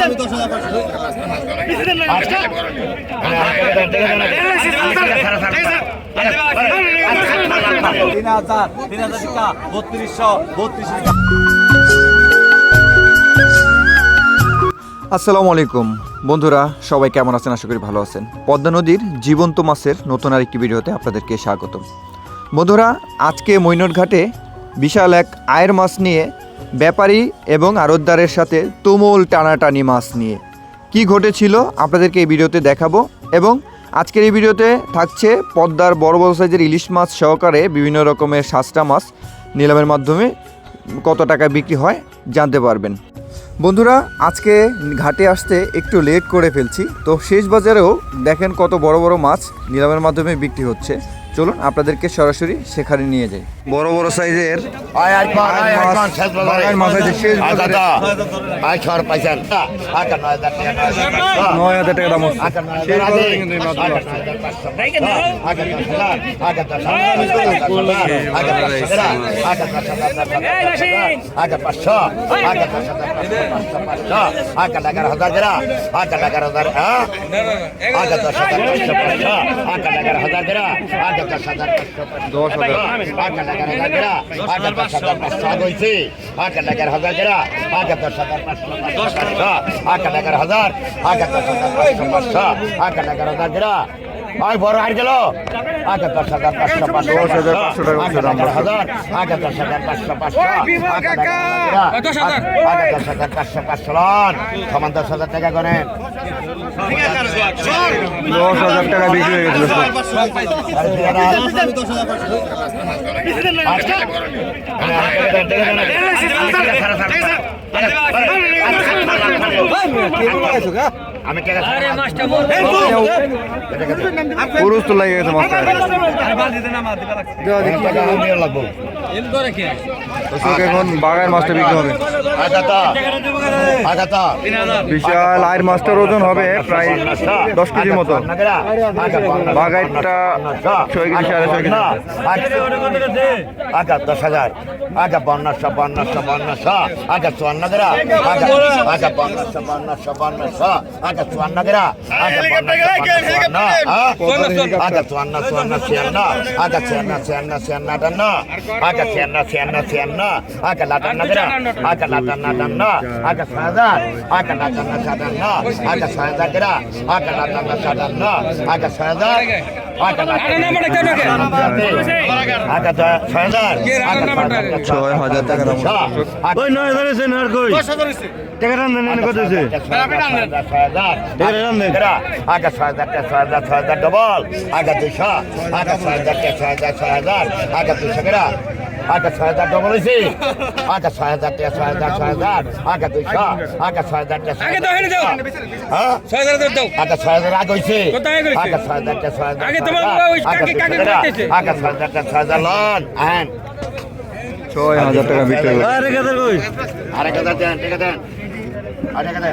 তিন হাজার তিন হাজার টাকা বত্রিশশো বত্রিশশো আসসালামু আলাইকুম। বন্ধুরা, সবাই কেমন আছেন? আশা করি ভালো আছেন। পদ্মা নদীর জীবন্ত মাছের নতুন আরেকটি ভিডিওতে আপনাদেরকে স্বাগত বন্ধুরা, আজকে মৈনট ঘাটে বিশাল এক আয়ের মাছ নিয়ে ব্যাপারী এবং আড়তদারের সাথে তুমুল টানাটানি মাছ নিয়ে। কি ঘটেছিল আপনাদেরকে এই ভিডিওতে দেখাবো এবং আজকের এই ভিডিওতে থাকছে পদ্মার বড় বড় সাইজের ইলিশ মাছ সহকারে বিভিন্ন রকমের সাতটা মাছ নিলামের মাধ্যমে কত টাকায় বিক্রি হয় জানতে পারবেন। বন্ধুরা, আজকে ঘাটে আসতে একটু লেট করে ফেলছি, তো শেষ বাজারেও দেখেন কত বড় বড় মাছ নিলামের মাধ্যমে বিক্রি হচ্ছে। চলুন আপনাদেরকে সরাসরি সেখানে নিয়ে যাই বড় বড় সাইজের নয় হাজার টাকা হাজার হাজার দাম হাজার হাজার। দশ হাজার, দশ হাজার, দশ হাজার। দশ। আয় কর এগারো হাজার এগারো? আয় কর দশ হাজার, পাঁচশো, এগারো। দশ হাজার। আয় কর এগারো হাজার টাকা। আয় দশ হাজার, পাঁচশো এগারো পাঁচশো, পাঁচশো, পাঁচশো। এগারো হাজার। আয় দশ হাজার, পাঁচশো, পাঁচশো। আয় কর এগারো হাজার টাকা। আয় বড় হার গেল আগে দশ হাজার পাঁচশো পাঁচশো দশ হাজার এগারো হাজার আগে দশ হাজার পাঁচশো পাঁচশো আগে দশ হাজার পাঁচশো পাঁচশো লন সমান দশ হাজার টাকা করেন দশ হাজার টাকা বিক্রি হয়ে গেছিল সব। আর দুই আরে মাস্টার কে পুরুষ তো লাগে গেছে মাছটা লাগবো তো চোখ এখন বিশাল আয়ের মাছটার ওজন হবে প্রায় দশ কেজির মতো আগা দশ হাজার আগা পনেরোশো পনেরোশো পনেরোশো আগা চুয়ান্ন আগা পনেরোশো পনেরোশো পনেরোশো আগা চুয়ান্ন আগা চুয়ান্ন চুয়ান্ন ছিয়ান্ন আগা ছিয়ান্ন ছিয়ান্ন ছিয়ান্ন আটান্ন আগা ছিয়ান্ন ছিয়ান্ন ছিয়ান্ন আগা লাটান্ন গেরা আগা লাটান্ন আটান্ন আগা ছয় হাজার আগা লাটান্ন সাতান্ন আগা ছয় হাজার গেরা আগা লাটান্ন সাতান্ন আগা ছয় হাজার আগা। লাটান্ন আগা ছয় হাজার আগা ছয় হাজার টাকা নয় এসে আর কই? টাকা রান দেন কত এসে আগা ছয় হাজার ছয় হাজার ছয় হাজার ডবল। আগা দুইশো। আগা ছয় হাজার ছয় হাজার ছয় হাজার আগা আগা ছয় হাজার ডবল হয়েছে আগা ছয় হাজার ছয় হাজার ছয় হাজার আগা দুইশো আগা ছয় হাজার। হ্যাঁ ছয় হাজার আগা হাজার হয়েছে? আগা ছয় হাজার ছয় হাজার আগে ছয় হাজার? আগা ছয় হাজার লন আহেন ছয় হাজার টাকা বিক্রি আরেক হাজার দেন ঠিক দেন আরেক হাজার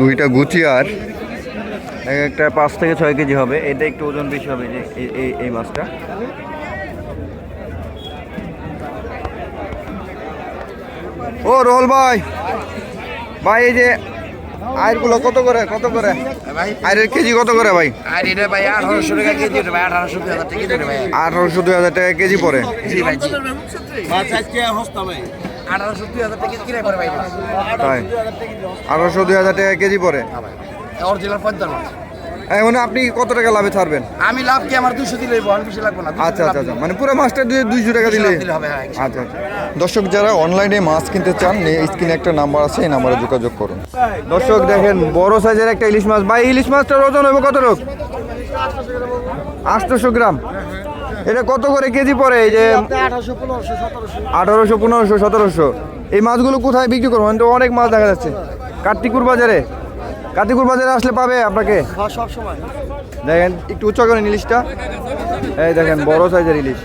দুইটা গুচি আর এক একটা পাঁচ থেকে ছয় কেজি হবে। এটা একটু ওজন বেশি হবে যে এই- এই এই মাছটা। ও রোহল ভাই। ভাই এই যে আয়েরগুলো কত করে কত করে? আয়ের কেজি কত করে ভাই? আর এটা ভাই আঠারোশো টাকা কেজি ভাই আঠারোশো দুই হাজার টাকা কেজি ওটা ভাই। আঠারোশো দুই হাজার টাকা কেজি পড়ে। জি ভাই জি। আঠারোশো দুই হাজার টাকা কিনে পড়ে ভাই? আঠারোশো দুই হাজার টাকা কেজি পড়ে। অরিজিনাল পদ্মার মাছ। এখন আপনি কত টাকা লাভে ছাড়বেন? আমি লাভ কি আমার দুশো দিলে বহন বেশি লাগবে না। আচ্ছা আচ্ছা আচ্ছা। মানে পুরো মাছটা দিয়ে দুইশো টাকা দিলে হবে, হ্যাঁ, আচ্ছা আচ্ছা। দর্শক যারা অনলাইনে মাছ কিনতে চান স্ক্রিনে একটা নাম্বার আছে এই নাম্বারে যোগাযোগ করুন। দর্শক দেখেন বড় সাইজের একটা ইলিশ মাছ। ভাই ইলিশ মাছটার ওজন হবে কত রোগ আটশোশো গ্রাম। এটা কত করে কেজি পড়ে? এই যে আঠারোশো পনেরোশো সতেরোশো। এই মাছগুলো কোথায় বিক্রি করব? তো অনেক মাছ দেখা যাচ্ছে। কার্তিকুর বাজারে। কার্তিকুর বাজারে আসলে পাবে আপনাকে? দেখেন একটু উচ্চ করেন ইলিশটা। এই দেখেন, বড় সাইজের ইলিশ।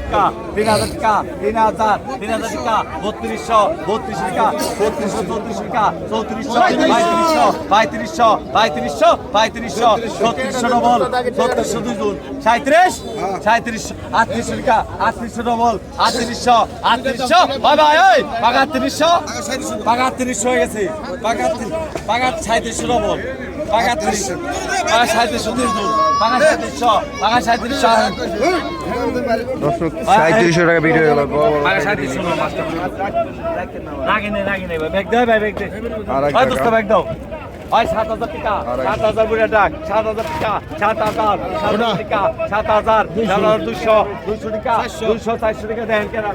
তিন হাজার টাকা তিন হাজার তিন হাজার টাকা বত্রিশশো বত্রিশ টাকা বত্রিশশো চৌত্রিশ টাকা চৌত্রিশশো, পঁয়ত্রিশশো পঁয়ত্রিশশো পঁয়ত্রিশশো পঁয়ত্রিশশো, ছত্রিশশো ডবল ছত্রিশশো দুই জুন সাঁত্রিশ সাঁত্রিশশো আটত্রিশশো টাকা আটত্রিশশো ডবল আটত্রিশশো আটত্রিশশো বাই বাই ওই পাকা আটত্রিশশো পাকা আটত্রিশশো হয়ে গেছে পাকা পাকা সাঁত্রিশশো ডবল পাকা আটত্রিশ পাকা সাঁত্রিশশো তিন জুন পাকা সাঁত্রিশশো দর্শক সাঁত্রিশশো টাকা বিক্রি হয়ে গেল। আর বড় ভাই সাত হাজার টাকা সাত হাজার বুড়ে ডাক সাত হাজার টাকা সাত হাজার সাত হাজার টাকা সাত হাজার সাত হাজার দুশো দুশো টাকা দুশো চারশো টাকা দেন কেন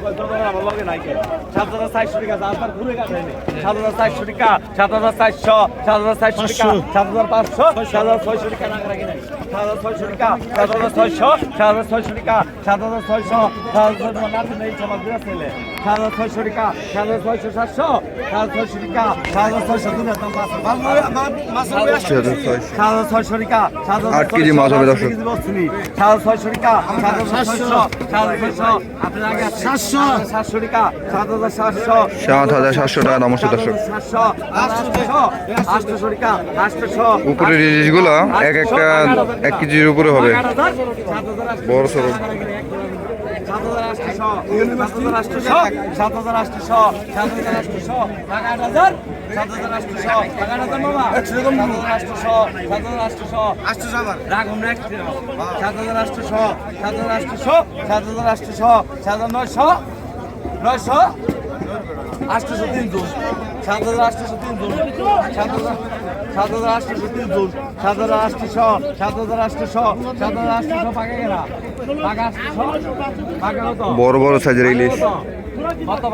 আমার লগে নাই কেন সাত হাজার চারশো টাকা যার ঘুরে কাটেনি সাত হাজার চারশো টাকা সাত হাজার চারশো সাত হাজার চারশো টাকা সাত হাজার পাঁচশো সাত হাজার ছয়শো টাকা রাগ রাখি নাই সাত হাজার ছয়শো টাকা সাত হাজার ছয়শো সাত হাজার ছয়শো টাকা সাত হাজার ছয়শো সাত হাজার ছয়শো নাতি নেই সমাজ দিয়ে ছেলে সাত হাজার ছয়শো টাকা সাত হাজার ছয়শো সাতশো সাত হাজার ছয়শো টাকা সাত হাজার ছয়শো দুটো দাম পাঁচশো আট কেজি মাছ হবে দর্শক। সাত হাজার সাতশো। টাকা সাত হাজার সাতশো। সাত হাজার সাতশো টাকা দাম হচ্ছে দর্শক। উপরের ইলিশগুলো এক একটা এক কেজির উপরে হবে। বড় সড়ো সাত হাজার আটশো সাত হাজার আটশো সাত হাজার আটশো সাত হাজার আটশো টাকা আট হাজার সাত হাজার আটশো টাকা আট হাজার মামা সাত হাজার আটশো সাত হাজার আটশো আটশো রাখুন সাত হাজার আটশো সাত হাজার আটশো সাত হাজার আটশো সাত হাজার নয়শো নয়শো আটশোশো তিন জন সাত হাজার আটশোশো তিন জন সাত হাজার সাত হাজার আটশোশো তিন জন সাত হাজার আটশোশো সাত হাজার আটশোশো সাত হাজার পাকা গেলা পাকা পাকা বড় বড় সাইজের ইলিশ। কত।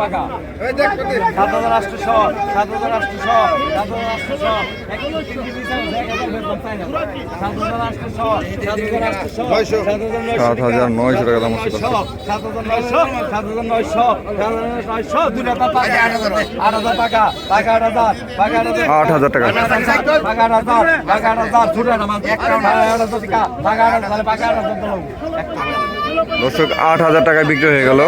সাত হাজার আটশোশো সাত আটশোশো সাত আটশোশো। সাত নয়শো। টাকা দাম সাত হাজার নয়শো সাত হাজার নয়শো নয়শো দুই হাজার টাকা। আট হাজার টাকা। টাকা আট হাজার টাকা আট হাজার। আট হাজার টাকা। টাকা আট হাজার টাকা আট হাজার আট টাকা টাকা আট হাজার টাকা। দর্শক আট হাজার টাকায় বিক্রি হয়ে গেল।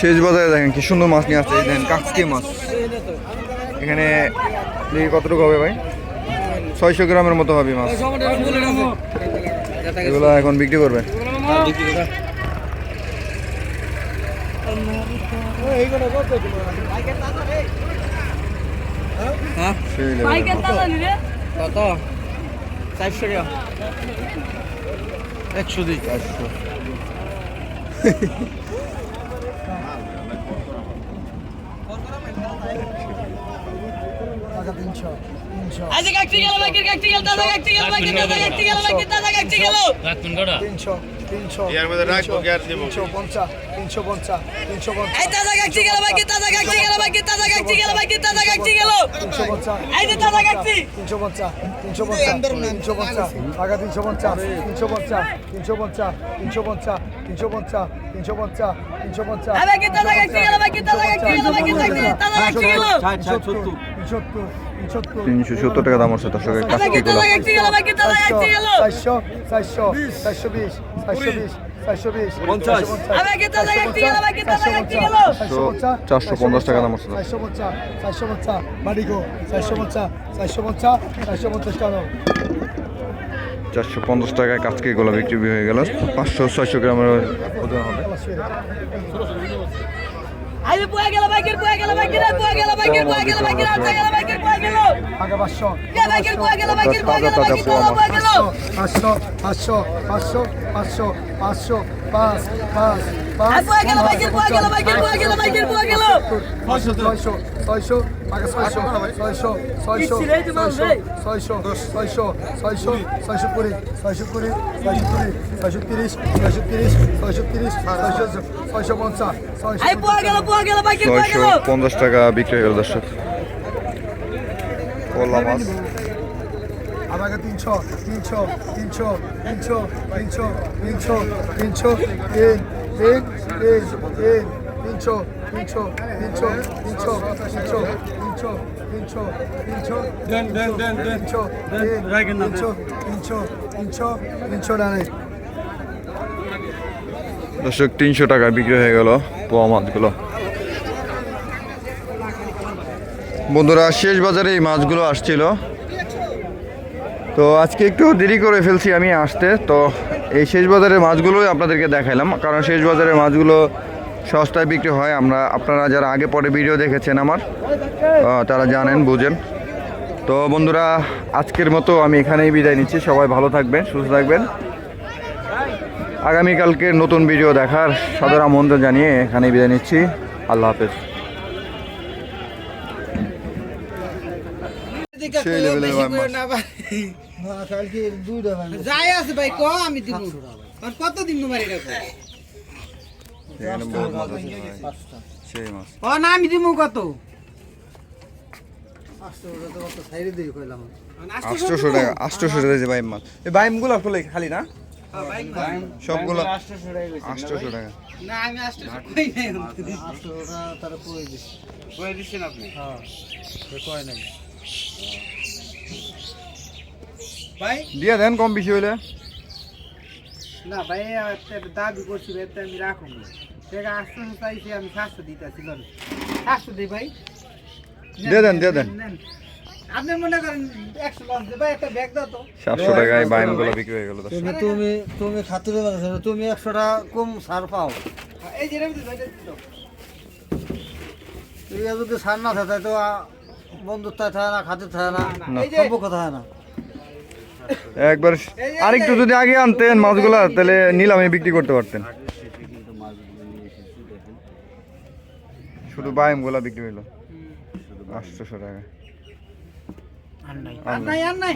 শেষ বাজারে দেখেন কি সুন্দর মাছ নিয়ে আসছে। দেখেন কাচকি মাছ। এখানে কতটুকু হবে ভাই? ছয়শো গ্রামের মতো হবে মাছ। এগুলো এখন বিক্রি করবে। কত? চারশো টাকা। একশো দিই। আজকে কাকটি গেল বাইকের কাকটি গেল দাদা কাকটি গেল বাইকের দাদা কাকটি গেল বাইকের দাদা কাকটি গেল তিনশো তিনশো তিনশো পঞ্চাশ তিনশো পঞ্চাশ তিনশো পঞ্চাশ এই দাদা কাকটি গেল বাইকের দাদা কাকটি গেল বাইকের দাদা কাকটি গেল বাইকের দাদা কাকটি গেল তিনশো পঞ্চাশ এই যে দাদা কাকটি তিনশো পঞ্চাশ তিনশো পঞ্চাশ তিনশো পঞ্চাশ টাকা তিনশো পঞ্চাশ তিনশো পঞ্চাশ তিনশো পঞ্চাশ তিনশো পঞ্চাশ তিনশো পঞ্চাশ তিনশো পঞ্চাশ তিনশো পঞ্চাশ এই বাইকের দাদা কাকটি গেল বাইকের দাদা কাকটি গেল দাদা কাকটি গেল সত্তর সত্তর সত্তর তিনশো সত্তর টাকা দাম হচ্ছে দর্শকের এই বাইকের কাচকিগুলো দাদা কাকটি গেল বাইকের দাদা কাকটি গেল চারশো চারশো চারশো বিশ চারশো বিশ চারশো বিশ পঞ্চাশ। গেল টাকা দাম হচ্ছে চারশো পঞ্চাশ চারশো পঞ্চাশ বাড়িগো চারশো পঞ্চাশ চারশো পঞ্চাশ চারশো পঞ্চাশ টাকা চারশো পঞ্চাশ টাকায় কাচকিগুলো বিক্রি হয়ে গেল পাঁচশো ছয়শো গ্রামের ওজন হবে গেল গেল গেল গেল গেল কে বাইকের পুয়া পুয়া পাঁচশো পাঁচশো পাঁচশো পাঁচশো পাঁচ পাঁচ ছয়শো ছয়শো ছয়শো ছয়শো ছয়শো ছয়শো ছয়শো ছয়শো কুড়ি ছয়শো কুড়ি ছয়শো কুড়ি ছয়শো তিরিশ ছয়শো তিরিশ ছয়শো তিরিশ ছয়শো ছয়শো পঞ্চাশ ছয়শো পঞ্চাশ টাকা বিক্রি হয়ে গেল কলা মাছ আমাকে তিনশো তিনশো তিনশো তিনশো তিনশো তিনশো তিনশো তিন তিন তিন তিন তিনশো তিনশো তিনশো তিনশো তিনশো তিনশো তিনশো তিনশো তিনশো তিনশো তিনশো তিনশো তিনশো ডানে দর্শক তিনশো টাকা বিক্রি হয়ে গেল পোয়া মাছগুলো বন্ধুরা, শেষ বাজারে এই মাছগুলো আসছিল। তো আজকে একটু দেরি করে ফেলছি আমি আসতে। তো এই শেষ বাজারের মাছগুলোই আপনাদেরকে দেখাইলাম। কারণ শেষ বাজারের মাছগুলো সস্তায় বিক্রি হয়। আমরা, আপনারা যারা আগে পরে ভিডিও দেখেছেন আমার তারা জানেন, বুঝেন। তো বন্ধুরা, আজকের মতো আমি এখানেই বিদায় নিচ্ছি। সবাই ভালো থাকবেন, সুস্থ থাকবেন। আগামীকালকে নতুন ভিডিও দেখার সাদর আমন্ত্রণ জানিয়ে এখানেই বিদায় নিচ্ছি। আল্লাহ হাফেজ। সেই লেভেলের মাছ। কালকে দুইটা যাই আছে ভাই ক আমি দিব। আর কত দিন তোমার এটা ভাই। সেই মাছ ও না আমি দিব কত? কইলাম। আটশোশো টাকা টাকা যে বাইম মাছ এই বাইমগুলো আসলে খালি না? সবগুলো আটশোশো টাকা। না আমি আসতে কই নাই ওটা তারা পড়ে দিচ্ছে কই দিছেন আপনি? হ্যাঁ কয় নাই? ভাই? দিয়ে দেন কম বেশি হইলে। না ভাই একটা দাবি করছি ভাই আমি রাখুন। সেটা আসতে চাইছি আমি স্বাস্থ্য দিতেছি লোন। স্বাস্থ্য দিই ভাই। দিয়ে দেন দিয়ে দেন। আপনি মনে করেন একশো লঞ্চ ভাই একটা ব্যাগ দাও তো। সাতশো টাকায় বাইমগুলো বিক্রি হয়ে গেল তুমি তুমি তুমি খাতুরে তুমি একশো টাকা কম সার পাও। এই যে যদি সার না থাকে তো বন্ধুত্ব থাকে না খাতে থাকে না এই যে সম্পর্ক থাকে না। একবার আরেকটু যদি আগে আনতেন মাছগুলা তাহলে নিলামে বিক্রি করতে পারতেন। শুধু বাইমগুলা বিক্রি হইল। আটশোশো টাকা। আর নাই। আর নাই।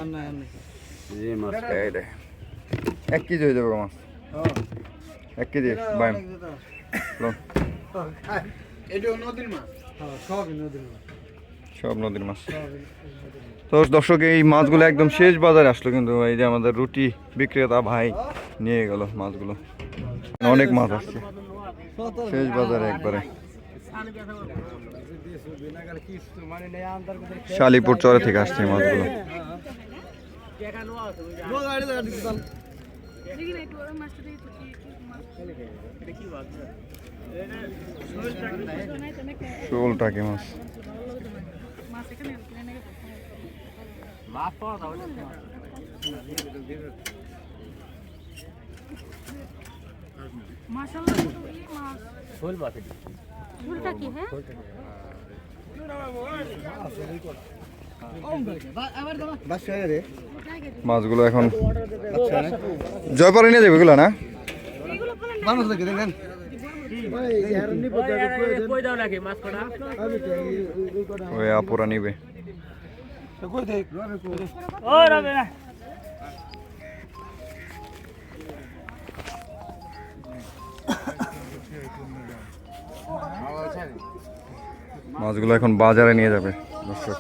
এই রে। এক কেজি হয়ে যাবে মাছ। এক কেজি বাইম লও। এটা নদীর মাছ? সবই নদীর সব নদীর মাছ। তো দর্শক, এই মাছগুলো একদম শেষ বাজারে আসলো কিন্তু এই যে আমাদের রুটি বিক্রেতা ভাই নিয়ে গেল মাছগুলো। অনেক মাছ আসছে। শেষ বাজারে একবারে। শালিপুর চরে থেকে আসছে মাছগুলো। শোল টাকি মাছ। মাছ এখানে প্লেনে মাশাআল্লাহ এই মাছ ফুল মাছ ফুলটা কি হ্যাঁ মাছগুলো এখন জয়পালে নিয়ে যাবে এগুলো না? না। মানুষ দেখে দেখেন। আপুরা নিবে মাছগুলো এখন বাজারে নিয়ে যাবে দর্শক।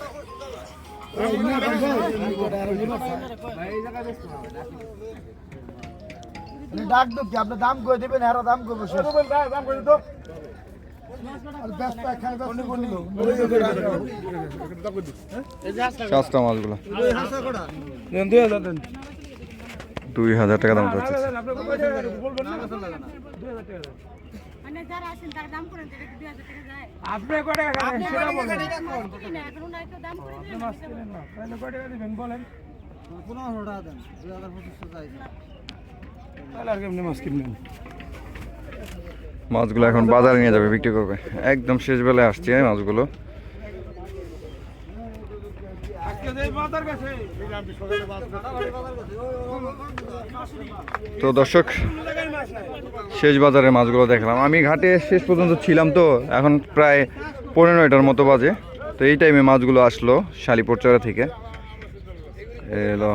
ডাক দো কি আপনি দাম করে দেবেন এরা দাম করব দাম করে দিত সস্তা মাছগুলো দুই হাজার টাকা দাম মানে আপনি মাছগুলো এখন বাজারে নিয়ে যাবে, বিক্রি করবে। একদম শেষ বেলায় আসছে মাছগুলো। তো দর্শক, শেষ বাজারের মাছগুলো দেখলাম। আমি ঘাটে শেষ পর্যন্ত ছিলাম তো, এখন প্রায় পনেরোটার মতো বাজে। তো এই টাইমে মাছগুলো আসলো শালিপোর চড়া থেকে। এলো।